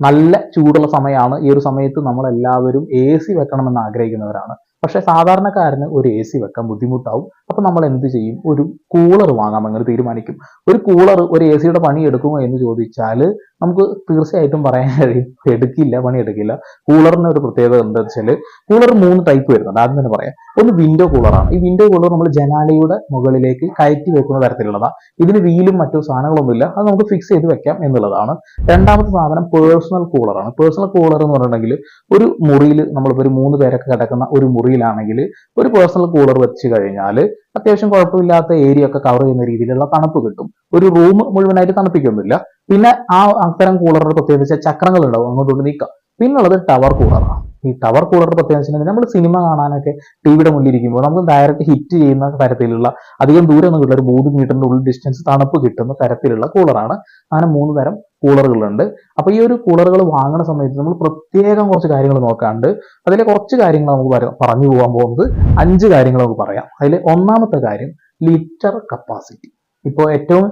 നല്ല ചൂടുള്ള സമയമാണ് ഈ ഒരു സമയത്ത് നമ്മൾ എല്ലാവരും എ സി വെക്കണമെന്ന് ആഗ്രഹിക്കുന്നവരാണ്. പക്ഷെ സാധാരണക്കാരന് ഒരു എ സി വെക്കാൻ ബുദ്ധിമുട്ടാവും. അപ്പൊ നമ്മൾ എന്ത് ചെയ്യും? ഒരു കൂളർ വാങ്ങാമെന്ന് തീരുമാനിക്കും. ഒരു കൂളർ ഒരു എ സിയുടെ പണി എടുക്കുമോ എന്ന് ചോദിച്ചാൽ നമുക്ക് തീർച്ചയായിട്ടും പറയാൻ കഴിയും എടുക്കില്ല പണി എടുക്കില്ല കൂളറിന് ഒരു പ്രത്യേകത എന്താ വെച്ചാൽ കൂളർ മൂന്ന് ടൈപ്പ് വരുന്നുണ്ട്. ആദ്യം തന്നെ പറയാം. ഒന്ന് വിൻഡോ കൂളറാണ് ഈ വിൻഡോ കൂളർ നമ്മൾ ജനാലയുടെ മുകളിലേക്ക് കയറ്റി വെക്കുന്ന തരത്തിലുള്ളതാണ് ഇതിന് വീലും മറ്റു സാധനങ്ങളൊന്നുമില്ല. അത് നമുക്ക് ഫിക്സ് ചെയ്ത് വെക്കാം എന്നുള്ളതാണ്. രണ്ടാമത്തെ സാധനം പേഴ്സണൽ കൂളറാണ് പേഴ്സണൽ കൂളർ എന്ന് പറഞ്ഞിട്ടുണ്ടെങ്കിൽ ഒരു മുറിയിൽ നമ്മളിപ്പോൾ ഒരു മൂന്ന് പേരൊക്കെ കിടക്കുന്ന ഒരു മുറിയിലാണെങ്കിൽ ഒരു പേഴ്സണൽ കൂളർ വെച്ച് കഴിഞ്ഞാൽ അത്യാവശ്യം കുഴപ്പമില്ലാത്ത ഏരിയ ഒക്കെ കവർ ചെയ്യുന്ന രീതിയിലുള്ള തണുപ്പ് കിട്ടും. ഒരു റൂം മുഴുവനായിട്ട് തണുപ്പിക്കൊന്നുമില്ല. പിന്നെ ആ അത്തരം കൂളറുടെ പ്രത്യേകത വെച്ചാൽ ചക്രങ്ങൾ ഉണ്ടാവും അങ്ങോട്ട് നീക്കാം. പിന്നുള്ളത് ടവർ കൂളറാണ് ഈ ടവർ കൂളർ പ്രത്യേകം നമ്മൾ സിനിമ കാണാനൊക്കെ ടിവിയുടെ മുന്നിൽ ഇരിക്കുമ്പോൾ നമുക്ക് ഡയറക്റ്റ് ഹിറ്റ് ചെയ്യുന്ന തരത്തിലുള്ള അധികം ദൂരം ഒന്നും ഒരു മൂന്ന് മീറ്ററിന്റെ ഉള്ളിൽ ഡിസ്റ്റൻസ് തണുപ്പ് കിട്ടുന്ന തരത്തിലുള്ള കൂളറാണ് അങ്ങനെ മൂന്ന് തരം കൂളറുകളുണ്ട്. അപ്പൊ ഈ ഒരു കൂളറുകൾ വാങ്ങുന്ന സമയത്ത് നമ്മൾ പ്രത്യേകം കുറച്ച് കാര്യങ്ങൾ നോക്കാണ്ട് അതിലെ കുറച്ച് കാര്യങ്ങൾ നമുക്ക് പറഞ്ഞു പോകാൻ പോകുന്നത് അഞ്ച് കാര്യങ്ങൾ നമുക്ക് പറയാം. അതിൽ ഒന്നാമത്തെ കാര്യം ലിറ്റർ കപ്പാസിറ്റി. ഇപ്പോൾ ഏറ്റവും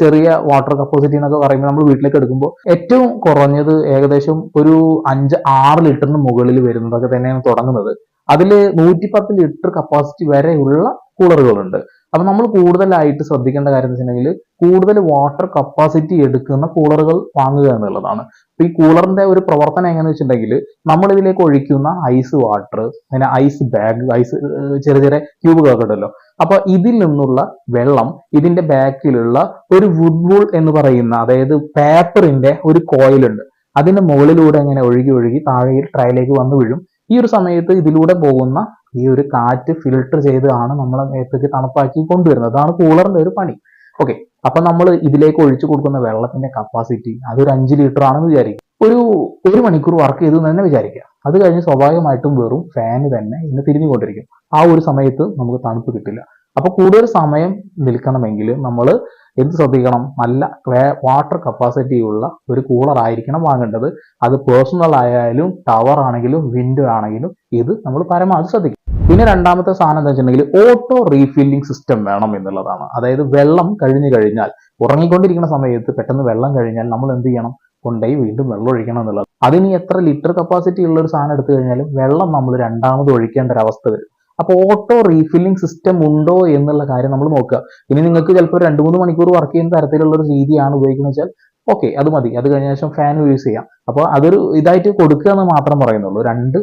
ചെറിയ വാട്ടർ കപ്പാസിറ്റി എന്നൊക്കെ പറയുമ്പോൾ നമ്മൾ വീട്ടിലേക്ക് എടുക്കുമ്പോൾ ഏറ്റവും കുറഞ്ഞത് ഏകദേശം ഒരു അഞ്ച് ആറ് ലിറ്ററിന് മുകളിൽ വരുന്നതൊക്കെ തന്നെയാണ് തുടങ്ങുന്നത്. അതിൽ നൂറ്റിപ്പത്ത് ലിറ്റർ കപ്പാസിറ്റി വരെയുള്ള കൂളറുകളുണ്ട്. അപ്പൊ നമ്മൾ കൂടുതലായിട്ട് ശ്രദ്ധിക്കേണ്ട കാര്യം എന്ന് വെച്ചിട്ടുണ്ടെങ്കിൽ കൂടുതൽ വാട്ടർ കപ്പാസിറ്റി എടുക്കുന്ന കൂളറുകൾ വാങ്ങുക എന്നുള്ളതാണ്. അപ്പൊ ഈ കൂളറിന്റെ ഒരു പ്രവർത്തനം എങ്ങനെയാണെന്ന് വെച്ചിട്ടുണ്ടെങ്കിൽ നമ്മൾ ഇതിലേക്ക് ഒഴിക്കുന്ന ഐസ് വാട്ടർ പിന്നെ ഐസ് ബാഗ് ഐസ് ചെറിയ ചെറിയ ക്യൂബുകളൊക്കെ ഉണ്ടല്ലോ. അപ്പൊ ഇതിൽ നിന്നുള്ള വെള്ളം ഇതിന്റെ ബാക്കിലുള്ള ഒരു വുഡ് വൂൾ എന്ന് പറയുന്ന അതായത് പേപ്പറിന്റെ ഒരു കോയിലുണ്ട് അതിന്റെ മുകളിലൂടെ ഇങ്ങനെ ഒഴുകി ഒഴുകി താഴെ ട്രയലേക്ക് വന്നു വീഴും. ഈ ഒരു സമയത്ത് ഇതിലൂടെ പോകുന്ന ഈ ഒരു കാറ്റ് ഫിൽട്ടർ ചെയ്താണ് നമ്മളെ മേത്തേക്ക് തണുപ്പാക്കി കൊണ്ടുവരുന്നത്. അതാണ് കൂളറിന്റെ ഒരു പണി. ഓക്കെ അപ്പൊ നമ്മൾ ഇതിലേക്ക് ഒഴിച്ചു കൊടുക്കുന്ന വെള്ളത്തിന്റെ കപ്പാസിറ്റി അതൊരു അഞ്ച് ലിറ്റർ ആണെന്ന് വിചാരിക്കും ഒരു ഒരു മണിക്കൂർ വർക്ക് ചെയ്തു എന്ന് തന്നെ വിചാരിക്കുക. അത് കഴിഞ്ഞ് സ്വാഭാവികമായിട്ടും വെറും ഫാന് തന്നെ ഇന്ന് തിരിഞ്ഞുകൊണ്ടിരിക്കും. ആ ഒരു സമയത്ത് നമുക്ക് തണുപ്പ് കിട്ടില്ല. അപ്പൊ കൂടുതൽ സമയം നിൽക്കണമെങ്കിൽ നമ്മൾ എന്ത് ശ്രദ്ധിക്കണം? നല്ല വാട്ടർ കപ്പാസിറ്റി ഉള്ള ഒരു കൂളർ ആയിരിക്കണം വാങ്ങേണ്ടത്. അത് പേഴ്സണൽ ആയാലും ടവർ ആണെങ്കിലും വിൻഡോ ആണെങ്കിലും ഇത് നമ്മൾ പരമാവധി ശ്രദ്ധിക്കും പിന്നെ രണ്ടാമത്തെ സാധനം എന്താ വെച്ചിട്ടുണ്ടെങ്കിൽ ഓട്ടോ റീഫില്ലിംഗ് സിസ്റ്റം വേണം എന്നുള്ളതാണ്. അതായത് വെള്ളം കഴിഞ്ഞു കഴിഞ്ഞാൽ ഉറങ്ങിക്കൊണ്ടിരിക്കുന്ന സമയത്ത് പെട്ടെന്ന് വെള്ളം കഴിഞ്ഞാൽ നമ്മൾ എന്ത് ചെയ്യണം? കൊണ്ടുപോയി വീണ്ടും വെള്ളം ഒഴിക്കണം എന്നുള്ളത്. അതിന് എത്ര ലിറ്റർ കപ്പാസിറ്റി ഉള്ള ഒരു സാധനം എടുത്തു കഴിഞ്ഞാലും വെള്ളം നമ്മൾ രണ്ടാമത് ഒഴിക്കേണ്ട ഒരു അവസ്ഥ വരും. അപ്പോൾ ഓട്ടോ റീഫില്ലിംഗ് സിസ്റ്റം ഉണ്ടോ എന്നുള്ള കാര്യം നമ്മൾ നോക്കുക. ഇനി നിങ്ങൾക്ക് ചിലപ്പോൾ രണ്ട് മൂന്ന് മണിക്കൂർ വർക്ക് ചെയ്യുന്ന തരത്തിലുള്ള ഒരു രീതിയാണ് ഉപയോഗിക്കുന്നത് വെച്ചാൽ ഓക്കെ അത് മതി. അത് കഴിഞ്ഞ ശേഷം ഫാൻ യൂസ് ചെയ്യാം. അപ്പോൾ അതൊരു ഇതായിട്ട് കൊടുക്കുക എന്ന് മാത്രം പറയുന്നുള്ളൂ. രണ്ട്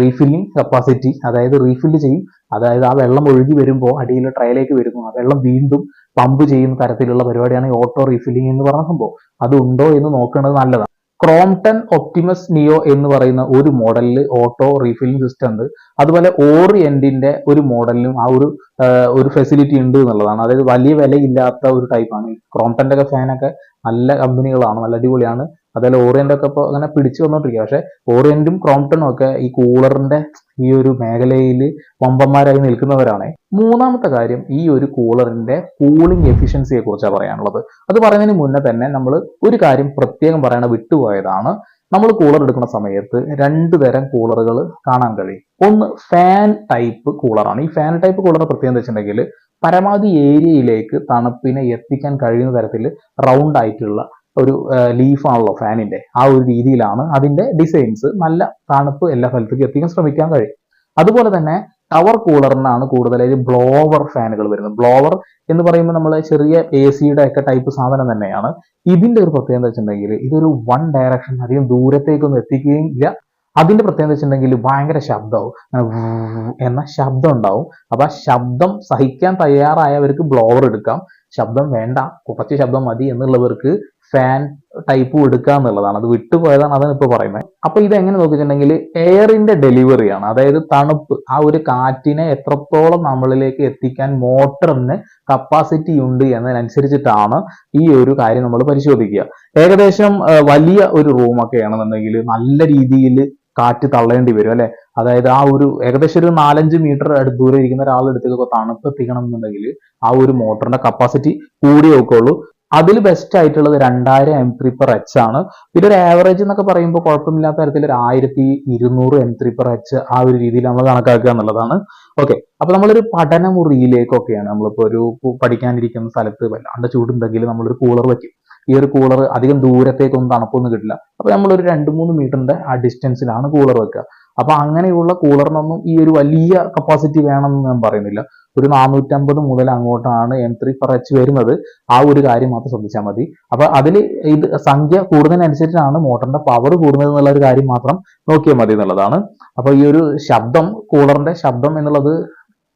റീഫില്ലിംഗ് കപ്പാസിറ്റി അതായത് റീഫില്ല് ചെയ്യും. അതായത് ആ വെള്ളം ഒഴുകി വരുമ്പോൾ അടിയിൽ ട്രയലേക്ക് വരുന്നു. ആ വെള്ളം വീണ്ടും പമ്പ് ചെയ്യുന്ന തരത്തിലുള്ള പരിപാടിയാണ് ഓട്ടോ റീഫില്ലിംഗ് എന്ന് പറഞ്ഞ സംഭവം. അത് ഉണ്ടോ എന്ന് നോക്കേണ്ടത് നല്ലതാണ്. ക്രോംപ്ടൺ ഒപ്റ്റിമസ് നിയോ എന്ന് പറയുന്ന ഒരു മോഡലിൽ ഓട്ടോ റീഫില്ലിംഗ് സിസ്റ്റം ഉണ്ട്. അതുപോലെ ഓറിയന്റിന്റെ ഒരു മോഡലിനും ആ ഒരു ഒരു ഫെസിലിറ്റി ഉണ്ട് എന്നുള്ളതാണ്. അതായത് വലിയ വിലയില്ലാത്ത ഒരു ടൈപ്പാണ് ക്രോംപ്ടന്റെ ഒക്കെ ഫാനൊക്കെ നല്ല കമ്പനികളാണ് നല്ല അടിപൊളിയാണ്. അതുപോലെ ഓറിയന്റ് ഒക്കെ ഇപ്പോൾ അങ്ങനെ പിടിച്ചു വന്നോണ്ടിരിക്കുക പക്ഷെ ഓറിയന്റും ക്രോംപ്ടണും ഒക്കെ ഈ കൂളറിന്റെ ഈ ഒരു മേഖലയിൽ വമ്പന്മാരായി നിൽക്കുന്നവരാണ്. മൂന്നാമത്തെ കാര്യം ഈ ഒരു കൂളറിന്റെ കൂളിംഗ് എഫിഷ്യൻസിയെ കുറിച്ചാണ് പറയാനുള്ളത്. അത് പറയുന്നതിന് മുന്നേ തന്നെ നമ്മൾ ഒരു കാര്യം പ്രത്യേകം പറയണ വിട്ടുപോയതാണ്. നമ്മൾ കൂളർ എടുക്കുന്ന സമയത്ത് രണ്ട് തരം കൂളറുകൾ കാണാൻ കഴിയും. ഒന്ന് ഫാൻ ടൈപ്പ് കൂളറാണ് ഈ ഫാൻ ടൈപ്പ് കൂളർ പ്രത്യേകം വെച്ചിട്ടുണ്ടെങ്കിൽ പരമാവധി ഏരിയയിലേക്ക് തണുപ്പിനെ എത്തിക്കാൻ കഴിയുന്ന തരത്തിൽ റൗണ്ട് ആയിട്ടുള്ള ഒരു ലീഫാണല്ലോ ഫാനിന്റെ ആ ഒരു രീതിയിലാണ് അതിന്റെ ഡിസൈൻസ് നല്ല തണുപ്പ് എല്ലാ സ്ഥലത്തേക്ക് എത്തിക്കാൻ ശ്രമിക്കാൻ കഴിയും. അതുപോലെ തന്നെ ടവർ കൂളറിനാണ് കൂടുതലായിട്ട് ബ്ലോവർ ഫാനുകൾ വരുന്നത്. ബ്ലോവർ എന്ന് പറയുമ്പോൾ നമ്മൾ ചെറിയ എ സിയുടെ ഒക്കെ ടൈപ്പ് സാധനം തന്നെയാണ്. ഇതിന്റെ ഒരു പ്രത്യേകത വെച്ചിട്ടുണ്ടെങ്കിൽ ഇതൊരു വൺ ഡയറക്ഷൻ അധികം ദൂരത്തേക്കൊന്നും എത്തിക്കുകയും ഇല്ല. അതിന്റെ പ്രത്യേകത വെച്ചിട്ടുണ്ടെങ്കിൽ ഭയങ്കര ശബ്ദമാവും. എന്ന ശബ്ദം ഉണ്ടാവും. അപ്പൊ ആ ശബ്ദം സഹിക്കാൻ തയ്യാറായവർക്ക് ബ്ലോവർ എടുക്കാം. ശബ്ദം വേണ്ട കുറച്ച് ശബ്ദം മതി എന്നുള്ളവർക്ക് ഫാൻ ടൈപ്പ് എടുക്കുക എന്നുള്ളതാണ്. അത് വിട്ടുപോയതാണ് അതാണ് ഇപ്പൊ പറയുന്നത്. അപ്പൊ ഇത് എങ്ങനെ നോക്കിയിട്ടുണ്ടെങ്കിൽ എയറിന്റെ ഡെലിവറിയാണ് അതായത് തണുപ്പ്. ആ ഒരു കാറ്റിനെ എത്രത്തോളം നമ്മളിലേക്ക് എത്തിക്കാൻ മോട്ടറിന് കപ്പാസിറ്റി ഉണ്ട് എന്നതിനനുസരിച്ചിട്ടാണ് ഈ ഒരു കാര്യം നമ്മൾ പരിശോധിക്കുക. ഏകദേശം വലിയ ഒരു റൂമൊക്കെ ആണെന്നുണ്ടെങ്കിൽ നല്ല രീതിയിൽ കാറ്റ് തള്ളേണ്ടി വരും അല്ലെ? അതായത് ആ ഒരു ഏകദേശം ഒരു നാലഞ്ച് മീറ്റർ ദൂരെ ഇരിക്കുന്ന ഒരാളുടെ അടുത്തേക്ക് തണുപ്പ് എത്തിക്കണം എന്നുണ്ടെങ്കിൽ ആ ഒരു മോട്ടറിന്റെ കപ്പാസിറ്റി കൂടിയൊക്കെ നോക്കുള്ളൂ അതിൽ ബെസ്റ്റ് ആയിട്ടുള്ളത് രണ്ടായിരം എം ത്രീ പെർ എച്ച് ആണ്. പിന്നെ ഒരു ആവറേജ് എന്നൊക്കെ പറയുമ്പോൾ കുഴപ്പമില്ലാത്ത തരത്തിൽ ഒരു ആയിരത്തി ഇരുന്നൂറ് എം ത്രീ പെർ എച്ച് ആ ഒരു രീതിയിൽ നമ്മൾ കണക്കാക്കുക എന്നുള്ളതാണ്. ഓക്കെ അപ്പൊ നമ്മളൊരു പഠനമുറിയിലേക്കൊക്കെയാണ് നമ്മളിപ്പോ ഒരു പഠിക്കാനിരിക്കുന്ന സ്ഥലത്ത് വല്ലാണ്ട് ചൂടുണ്ടെങ്കിൽ നമ്മളൊരു കൂളർ വയ്ക്കും. ഈ ഒരു കൂളർ അധികം ദൂരത്തേക്കൊന്നും തണുപ്പൊന്നും കിട്ടില്ല. അപ്പൊ നമ്മൾ ഒരു രണ്ട് മൂന്ന് മീറ്ററിന്റെ ആ ഡിസ്റ്റൻസിലാണ് കൂളർ വെക്കുക. അപ്പൊ അങ്ങനെയുള്ള കൂളറിനൊന്നും ഈ ഒരു വലിയ കപ്പാസിറ്റി വേണമെന്ന് ഞാൻ പറയുന്നില്ല. ഒരു നാനൂറ്റമ്പത് മുതൽ അങ്ങോട്ടാണ് എം ത്രീ ഫർ എച്ച് വരുന്നത്. ആ ഒരു കാര്യം മാത്രം ശ്രദ്ധിച്ചാൽ മതി. അപ്പൊ അതിൽ ഇത് സംഖ്യ കൂടുന്നതിനനുസരിച്ചാണ് മോട്ടറിന്റെ പവർ കൂടുന്നത് എന്നുള്ള ഒരു കാര്യം മാത്രം നോക്കിയാൽ മതി എന്നുള്ളതാണ്. അപ്പൊ ഈ ഒരു ശബ്ദം കൂളറിന്റെ ശബ്ദം എന്നുള്ളത്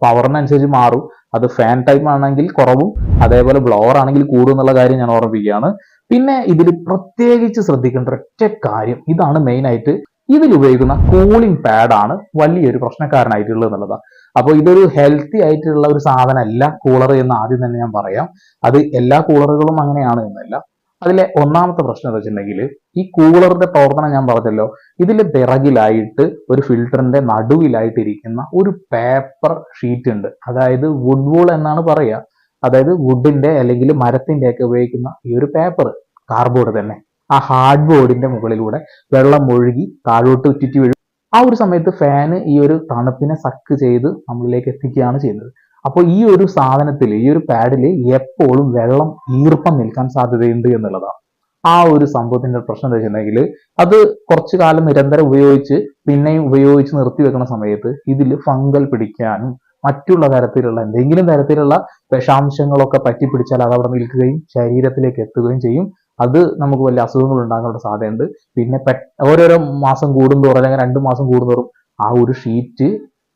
പവറിനനുസരിച്ച് മാറും. അത് ഫാൻ ടൈപ്പ് ആണെങ്കിൽ കുറവും അതേപോലെ ബ്ലോവർ ആണെങ്കിൽ കൂടും എന്നുള്ള കാര്യം ഞാൻ ഓർമ്മിപ്പിക്കുകയാണ്. പിന്നെ ഇതിൽ പ്രത്യേകിച്ച് ശ്രദ്ധിക്കേണ്ട ഒറ്റ കാര്യം ഇതാണ് മെയിൻ ആയിട്ട് ഇതിൽ ഉപയോഗിക്കുന്ന കൂളിംഗ് പാഡാണ് വലിയൊരു പ്രശ്നക്കാരനായിട്ടുള്ളത് എന്നുള്ളതാണ് അപ്പോൾ ഇതൊരു ഹെൽത്തി ആയിട്ടുള്ള ഒരു സാധനമല്ല. കൂളർ എന്ന് ആദ്യം തന്നെ ഞാൻ പറയാം. അത് എല്ലാ കൂളറുകളും അങ്ങനെയാണ് എന്നല്ല. അതിലെ ഒന്നാമത്തെ പ്രശ്നം എന്ന് വെച്ചിട്ടുണ്ടെങ്കിൽ ഈ കൂളറിന്റെ പ്രവർത്തനം ഞാൻ പറഞ്ഞല്ലോ. ഇതിൽ പിറകിലായിട്ട് ഒരു ഫിൽറ്ററിന്റെ നടുവിലായിട്ട് ഇരിക്കുന്ന ഒരു പേപ്പർ ഷീറ്റ് ഉണ്ട്. അതായത് വുഡ് വൂൾ എന്നാണ് പറയുക അതായത് വുഡിന്റെ അല്ലെങ്കിൽ മരത്തിന്റെ ഒക്കെ ഉപയോഗിക്കുന്ന ഈ ഒരു പേപ്പർ കാർബോർഡ് തന്നെ. ആ ഹാർഡ് ബോർഡിന്റെ മുകളിലൂടെ വെള്ളം ഒഴുകി താഴോട്ട് വീഴും. ആ ഒരു സമയത്ത് ഫാന് ഈ ഒരു തണുപ്പിനെ സക്ക് ചെയ്ത് നമ്മളിലേക്ക് എത്തിക്കുകയാണ് ചെയ്യുന്നത്. അപ്പോൾ ഈ ഒരു സാധനത്തിൽ ഈ ഒരു പാഡിൽ എപ്പോഴും വെള്ളം ഈർപ്പം നിൽക്കാൻ സാധ്യതയുണ്ട് എന്നുള്ളതാണ്. ആ ഒരു സംഭവത്തിന്റെ പ്രശ്നം എന്താ വെച്ചിട്ടുണ്ടെങ്കിൽ അത് കുറച്ചു കാലം നിരന്തരം ഉപയോഗിച്ച് പിന്നെയും ഉപയോഗിച്ച് നിർത്തി വെക്കുന്ന സമയത്ത് ഇതിൽ ഫംഗൽ പിടിക്കാനും മറ്റുള്ള തരത്തിലുള്ള എന്തെങ്കിലും തരത്തിലുള്ള വിഷാംശങ്ങളൊക്കെ പറ്റി പിടിച്ചാൽ അത് അവിടെ നിൽക്കുകയും ശരീരത്തിലേക്ക് എത്തുകയും ചെയ്യും. അത് നമുക്ക് വലിയ അസുഖങ്ങൾ ഉണ്ടാകാനുള്ള സാധ്യതയുണ്ട്. പിന്നെ ഓരോരോ മാസം കൂടുന്തോറും അല്ലെങ്കിൽ രണ്ട് മാസം കൂടുന്തോറും ആ ഒരു ഷീറ്റ്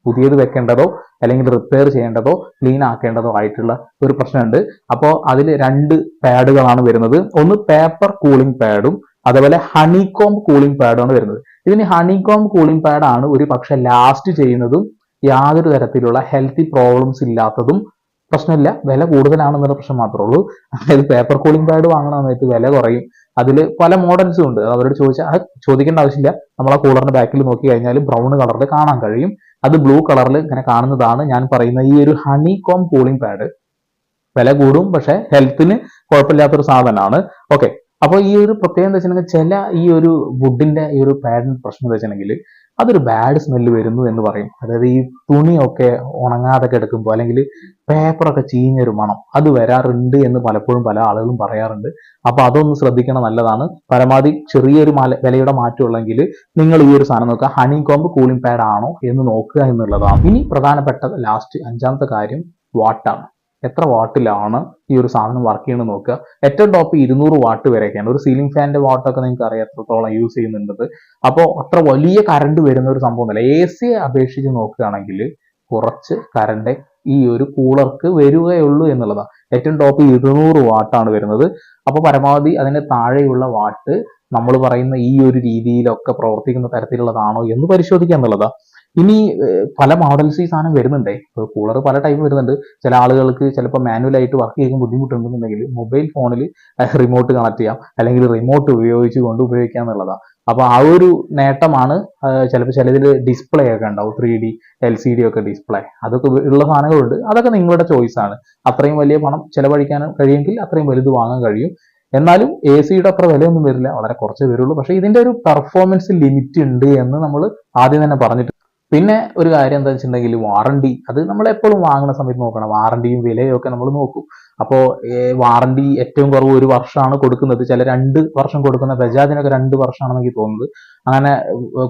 പുതിയത് വെക്കേണ്ടതോ അല്ലെങ്കിൽ റിപ്പയർ ചെയ്യേണ്ടതോ ക്ലീൻ ആക്കേണ്ടതോ ആയിട്ടുള്ള ഒരു പ്രശ്നമുണ്ട്. അപ്പോൾ അതിൽ രണ്ട് പാഡുകളാണ് വരുന്നത്. ഒന്ന് പേപ്പർ കൂളിംഗ് പാഡും അതുപോലെ ഹണികോം കൂളിംഗ് പാഡുമാണ് വരുന്നത്. ഇതിന് ഹണികോം കൂളിംഗ് പാഡാണ് ഒരു പക്ഷെ ലാസ്റ്റ് ചെയ്യുന്നതും യാതൊരു തരത്തിലുള്ള ഹെൽത്തി പ്രോബ്ലംസ് ഇല്ലാത്തതും പ്രശ്നമില്ല. വില കൂടുതലാണെന്നൊരു പ്രശ്നം മാത്രമേ ഉള്ളൂ. അതായത് പേപ്പർ കൂളിംഗ് പാഡ് വാങ്ങണ സമയത്ത് വില കുറയും. അതിൽ പല മോഡൽസും ഉണ്ട്. അവരോട് ചോദിച്ചാൽ അത് ചോദിക്കേണ്ട ആവശ്യമില്ല. നമ്മൾ ആ കൂളറിന്റെ ബാക്കിൽ നോക്കി കഴിഞ്ഞാൽ ബ്രൗൺ കളറിൽ കാണാൻ കഴിയും. അത് ബ്ലൂ കളറിൽ ഇങ്ങനെ കാണുന്നതാണ് ഞാൻ പറയുന്ന ഈ ഒരു ഹണി കോം കൂളിംഗ് പാഡ് വില കൂടും പക്ഷെ ഹെൽത്തിന് കുഴപ്പമില്ലാത്തൊരു സാധനമാണ്. ഓക്കെ അപ്പോൾ ഈ ഒരു പ്രത്യേകം എന്താ വെച്ചിട്ടുണ്ടെങ്കിൽ ചില ഈ ഒരു വുഡിന്റെ ഈ ഒരു പാഡിന് പ്രശ്നം എന്താ വെച്ചിട്ടുണ്ടെങ്കിൽ അതൊരു ബാഡ് സ്മെല്ല് വരുന്നു എന്ന് പറയും. അതായത് ഈ തുണിയൊക്കെ ഉണങ്ങാതെ കിടക്കുമ്പോൾ അല്ലെങ്കിൽ പേപ്പറൊക്കെ ചീഞ്ഞൊരു മണം അത് വരാറുണ്ട് എന്ന് പലപ്പോഴും പല ആളുകളും പറയാറുണ്ട്. അപ്പോൾ അതൊന്ന് ശ്രദ്ധിക്കണം നല്ലതാണ്. പരമാവധി ചെറിയൊരു മല വിലയുടെ മാറ്റമുള്ളെങ്കിൽ നിങ്ങൾ ഈ ഒരു സാധനം നോക്കുക. ഹണി കോംബ് കൂളിംഗ് പാഡ് ആണോ എന്ന് നോക്കുക എന്നുള്ളതാണ്. ഇനി പ്രധാനപ്പെട്ട ലാസ്റ്റ് അഞ്ചാമത്തെ കാര്യം വാട്ടാണ് എത്ര വാട്ടിലാണ് ഈ ഒരു സാധനം വർക്ക് ചെയ്യുന്നത് നോക്കുക. ഏറ്റവും ടോപ്പ് ഇരുന്നൂറ് വാട്ട് വരെയൊക്കെയാണ്. ഒരു സീലിംഗ് ഫാനിന്റെ വാട്ടൊക്കെ നിങ്ങൾക്ക് അറിയാം എത്രത്തോളം യൂസ് ചെയ്യുന്നുണ്ട് അപ്പോൾ അത്ര വലിയ കറണ്ട് വരുന്ന ഒരു സംഭവം അല്ല എ സിയെ അപേക്ഷിച്ച് നോക്കുകയാണെങ്കിൽ കുറച്ച് കറണ്ട് ഈ ഒരു കൂളർക്ക് വരികയുള്ളൂ എന്നുള്ളതാണ്. ഏറ്റവും ടോപ്പ് ഇരുന്നൂറ് വാട്ടാണ് വരുന്നത്. അപ്പോൾ പരമാവധി അതിന് താഴെയുള്ള വാട്ട് നമ്മൾ പറയുന്ന ഈ ഒരു രീതിയിലൊക്കെ പ്രവർത്തിക്കുന്ന തരത്തിലുള്ളതാണോ എന്ന് പരിശോധിക്കുക എന്നുള്ളതാണ്. ഇനി പല മോഡൽസ് ഈ സാധനം വരുന്നുണ്ടേ. കൂളർ പല ടൈപ്പ് വരുന്നുണ്ട്. ചില ആളുകൾക്ക് ചിലപ്പോൾ മാനുവലായിട്ട് വർക്ക് ചെയ്യാൻ ബുദ്ധിമുട്ടുണ്ടെന്നുണ്ടെങ്കിൽ മൊബൈൽ ഫോണിൽ റിമോട്ട് കണക്ട് ചെയ്യാം. അല്ലെങ്കിൽ റിമോട്ട് ഉപയോഗിച്ച് കൊണ്ട് ഉപയോഗിക്കാം എന്നുള്ളതാണ് അപ്പോൾ ആ ഒരു നേട്ടമാണ് ചിലപ്പോൾ ചിലതിൽ ഡിസ്പ്ലേ ഒക്കെ ഉണ്ടാവും. Three D L C D ഒക്കെ ഡിസ്പ്ലേ അതൊക്കെ ഉള്ള സാധനങ്ങളുണ്ട്. അതൊക്കെ നിങ്ങളുടെ ചോയ്സ് ആണ്. അത്രയും വലിയ പണം ചിലവഴിക്കാൻ കഴിയുമെങ്കിൽ അത്രയും വലുത് വാങ്ങാൻ കഴിയും. എന്നാലും എ സിയുടെ അത്ര വിലയൊന്നും വരില്ല. വളരെ കുറച്ചേ വരുള്ളൂ. പക്ഷേ ഇതിന്റെ ഒരു പെർഫോമൻസ് ലിമിറ്റ് ഉണ്ട് എന്ന് നമ്മൾ ആദ്യം തന്നെ പറഞ്ഞിട്ട് പിന്നെ ഒരു കാര്യം എന്താ വെച്ചിട്ടുണ്ടെങ്കിൽ വാറണ്ടി അത് നമ്മൾ എപ്പോഴും വാങ്ങുന്ന സമയത്ത് നോക്കണം. വാറണ്ടിയും വിലയും ഒക്കെ നമ്മൾ നോക്കും. അപ്പോൾ വാറണ്ടി ഏറ്റവും കുറവ് ഒരു വർഷമാണ് കൊടുക്കുന്നത്. ചില രണ്ട് വർഷം കൊടുക്കുന്ന ബജാജിനൊക്കെ രണ്ട് വർഷമാണെന്ന് എനിക്ക് തോന്നുന്നത്. അങ്ങനെ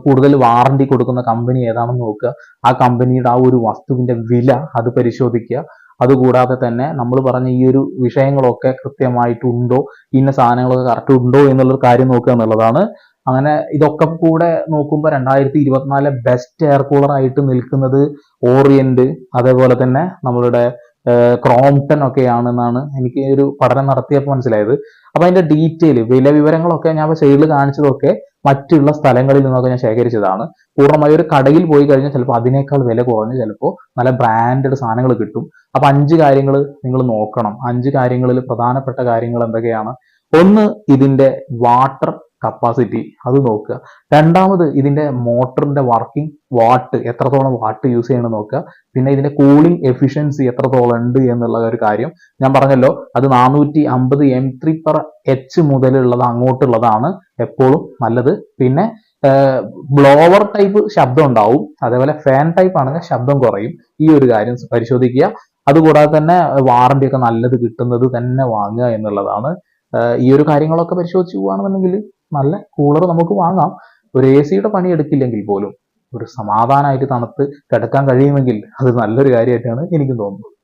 കൂടുതൽ വാറണ്ടി കൊടുക്കുന്ന കമ്പനി ഏതാണെന്ന് നോക്കുക. ആ കമ്പനിയുടെ ആ ഒരു വസ്തുവിന്റെ വില അത് പരിശോധിക്കുക. അതുകൂടാതെ തന്നെ നമ്മൾ പറഞ്ഞ ഈ ഒരു വിഷയങ്ങളൊക്കെ കൃത്യമായിട്ടുണ്ടോ? ഇന്ന സാധനങ്ങളൊക്കെ കറക്റ്റ് ഉണ്ടോ എന്നുള്ളൊരു കാര്യം നോക്കുക എന്നുള്ളതാണ് അങ്ങനെ ഇതൊക്കെ കൂടെ നോക്കുമ്പോൾ രണ്ടായിരത്തി ഇരുപത്തിനാല് ബെസ്റ്റ് എയർ കൂളർ ആയിട്ട് നിൽക്കുന്നത് ഓറിയന്റ് അതേപോലെ തന്നെ നമ്മളുടെ ക്രോംപ്ടൺ ഒക്കെയാണെന്നാണ് എനിക്ക് ഒരു പഠനം നടത്തിയപ്പോൾ മനസ്സിലായത്. അപ്പൊ അതിന്റെ ഡീറ്റെയിൽ വില വിവരങ്ങളൊക്കെ ഞാൻ സൈഡിൽ കാണിച്ചതൊക്കെ മറ്റുള്ള സ്ഥലങ്ങളിൽ നിന്നൊക്കെ ഞാൻ ശേഖരിച്ചതാണ്. പൂർണമായി ഒരു കടയിൽ പോയി കഴിഞ്ഞാൽ ചിലപ്പോൾ അതിനേക്കാൾ വില കുറഞ്ഞ് ചിലപ്പോൾ നല്ല ബ്രാൻഡഡ് സാധനങ്ങൾ കിട്ടും. അപ്പൊ അഞ്ച് കാര്യങ്ങൾ നിങ്ങൾ നോക്കണം. അഞ്ച് കാര്യങ്ങളിൽ പ്രധാനപ്പെട്ട കാര്യങ്ങൾ എന്തൊക്കെയാണ്? ഒന്ന് ഇതിന്റെ വാട്ടർ കപ്പാസിറ്റി അത് നോക്കുക. രണ്ടാമത് ഇതിന്റെ മോട്ടറിന്റെ വർക്കിംഗ് വാട്ട് എത്രത്തോളം വാട്ട് യൂസ് ചെയ്യണം നോക്കുക. പിന്നെ ഇതിന്റെ കൂളിംഗ് എഫിഷ്യൻസി എത്രത്തോളം ഉണ്ട് എന്നുള്ള ഒരു കാര്യം. ഞാൻ പറഞ്ഞല്ലോ അത് നാനൂറ്റി അമ്പത് എം ത്രീ പെർ എച്ച് മുതലുള്ളത് അങ്ങോട്ടുള്ളതാണ് എപ്പോഴും നല്ലത്. പിന്നെ ബ്ലോവർ ടൈപ്പ് ശബ്ദം ഉണ്ടാവും. അതേപോലെ ഫാൻ ടൈപ്പ് ആണെങ്കിൽ ശബ്ദം കുറയും. ഈ ഒരു കാര്യം പരിശോധിക്കുക. അതുകൂടാതെ തന്നെ വാറണ്ടി ഒക്കെ നല്ലത് കിട്ടുന്നത് തന്നെ വാങ്ങുക എന്നുള്ളതാണ്. ഈ ഒരു കാര്യങ്ങളൊക്കെ പരിശോധിച്ച് പോവുകയാണെന്നുണ്ടെങ്കിൽ നല്ല കൂളർ നമുക്ക് വാങ്ങാം. ഒരു എ സിയുടെ പണി എടുക്കില്ലെങ്കിൽ പോലും ഒരു സമാധാനമായിട്ട് തണുത്ത് കിടക്കാൻ കഴിയുമെങ്കിൽ അത് നല്ലൊരു കാര്യമായിട്ടാണ് എനിക്കും തോന്നുന്നത്.